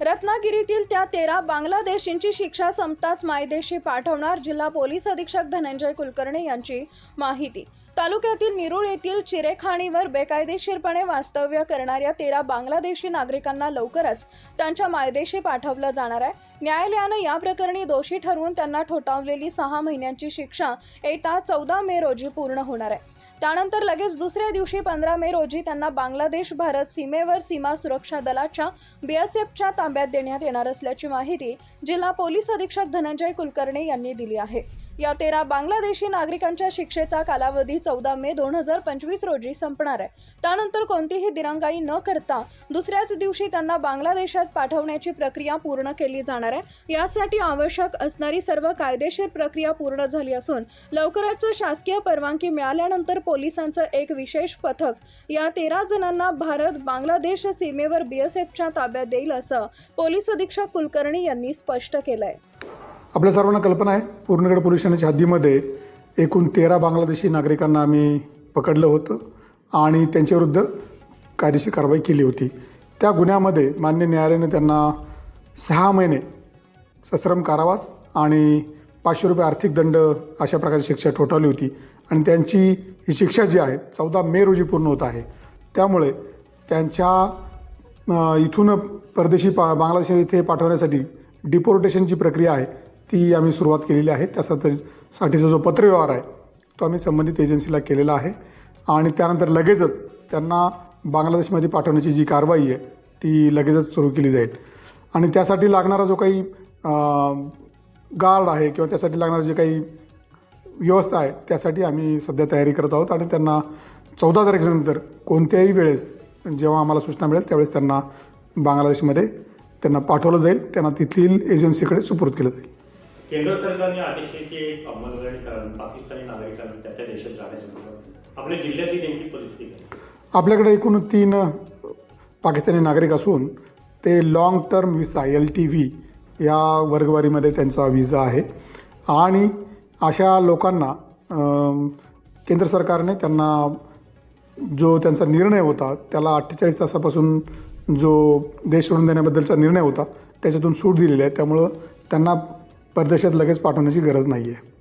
रत्नागिरीतील त्या तेरा बांगलादेशींची शिक्षा संपताच मायदेशी पाठवणार जिल्हा पोलीस अधीक्षक धनंजय कुलकर्णी यांची माहिती. तालुक्यातील निरुळ येथील चिरेखाणीवर बेकायदेशीरपणे वास्तव्य करणाऱ्या तेरा बांगलादेशी नागरिकांना लवकरच त्यांच्या मायदेशी पाठवलं जाणार आहे. न्यायालयानं या प्रकरणी दोषी ठरवून त्यांना ठोठावलेली सहा महिन्यांची शिक्षा येत्या चौदा मे रोजी पूर्ण होणार आहे. त्यानंतर लगेच दुसऱ्या दिवशी पंधरा मे रोजी त्यांना बांगलादेश भारत सीमेवर सीमा सुरक्षा दलाच्या बीएसएफच्या ताब्यात देण्यात येणार असल्याची माहिती जिल्हा पोलीस अधीक्षक धनंजय कुलकर्णी यांनी दिली आहे. या तेरा बांगलादेशी नागरिकांच्या शिक्षेचा कालावधी चौदा मे दोन हजार पंचवीस रोजी संपणार आहे. त्यानंतर कोणतीही दिरंगाई न करता दुसऱ्याच दिवशी त्यांना बांगलादेशात पाठवण्याची प्रक्रिया पूर्ण केली जाणार आहे. यासाठी आवश्यक असणारी सर्व कायदेशीर प्रक्रिया पूर्ण झाली असून लवकरच शासकीय परवानगी मिळाल्यानंतर पोलिसांचं एक विशेष पथक या तेरा जणांना भारत बांगलादेश सीमेवर बीएसएफच्या ताब्यात देईल असं पोलीस अधीक्षक कुलकर्णी यांनी स्पष्ट केलंय. आपल्या सर्वांना कल्पना आहे पूर्णगड पोलीस हद्दीमध्ये एकूण तेरा बांगलादेशी नागरिकांना आम्ही पकडलं होतं आणि त्यांच्याविरुद्ध कायदेशीर कारवाई केली होती. त्या गुन्ह्यामध्ये मान्य न्यायालयाने त्यांना सहा महिने सश्रम कारावास आणि पाचशे रुपये आर्थिक दंड अशा प्रकारची शिक्षा ठोठावली होती आणि त्यांची ही शिक्षा जी आहे चौदा मे रोजी पूर्ण होत आहे. त्यामुळे त्यांच्या इथून परदेशी पा बांगलादेश इथे पाठवण्यासाठी डिपोर्टेशनची प्रक्रिया आहे ती आम्ही सुरुवात केलेली आहे. त्यासाठीचा जो पत्रव्यवहार आहे तो आम्ही संबंधित एजन्सीला केलेला आहे. आणि त्यानंतर लगेचच त्यांना बांगलादेशमध्ये पाठवण्याची जी कारवाई आहे ती लगेचच सुरू केली जाईल. आणि त्यासाठी लागणारा जो काही गार्ड आहे किंवा त्यासाठी लागणारं जे काही व्यवस्था आहे त्यासाठी आम्ही सध्या तयारी करत आहोत. आणि त्यांना चौदा तारखेनंतर कोणत्याही वेळेस जेव्हा आम्हाला सूचना मिळेल त्यावेळेस त्यांना बांगलादेशमध्ये त्यांना पाठवलं जाईल. त्यांना तेथील एजन्सीकडे सुपूर्द केलं जाईल. केंद्र सरकारने आदेशाची एक अंमलबजावणी करावी पाकिस्तानी नागरिकांना त्या त्या देशात जाण्यासाठी आपल्या जिल्ह्यातली नेमकी परिस्थिती काय? आपल्याकडे एकूण तीन पाकिस्तानी नागरिक असून ते long term visa L T V या वर्गवारीमध्ये त्यांचा विजा आहे. आणि अशा लोकांना केंद्र सरकारने त्यांना जो त्यांचा निर्णय होता त्याला अठ्ठेचाळीस तासापासून जो देश सोडून देण्याबद्दलचा निर्णय होता त्याच्यातून सूट दिलेली आहे. त्यामुळं त्यांना परदेशात लगेच पाठवण्याची गरज नाही आहे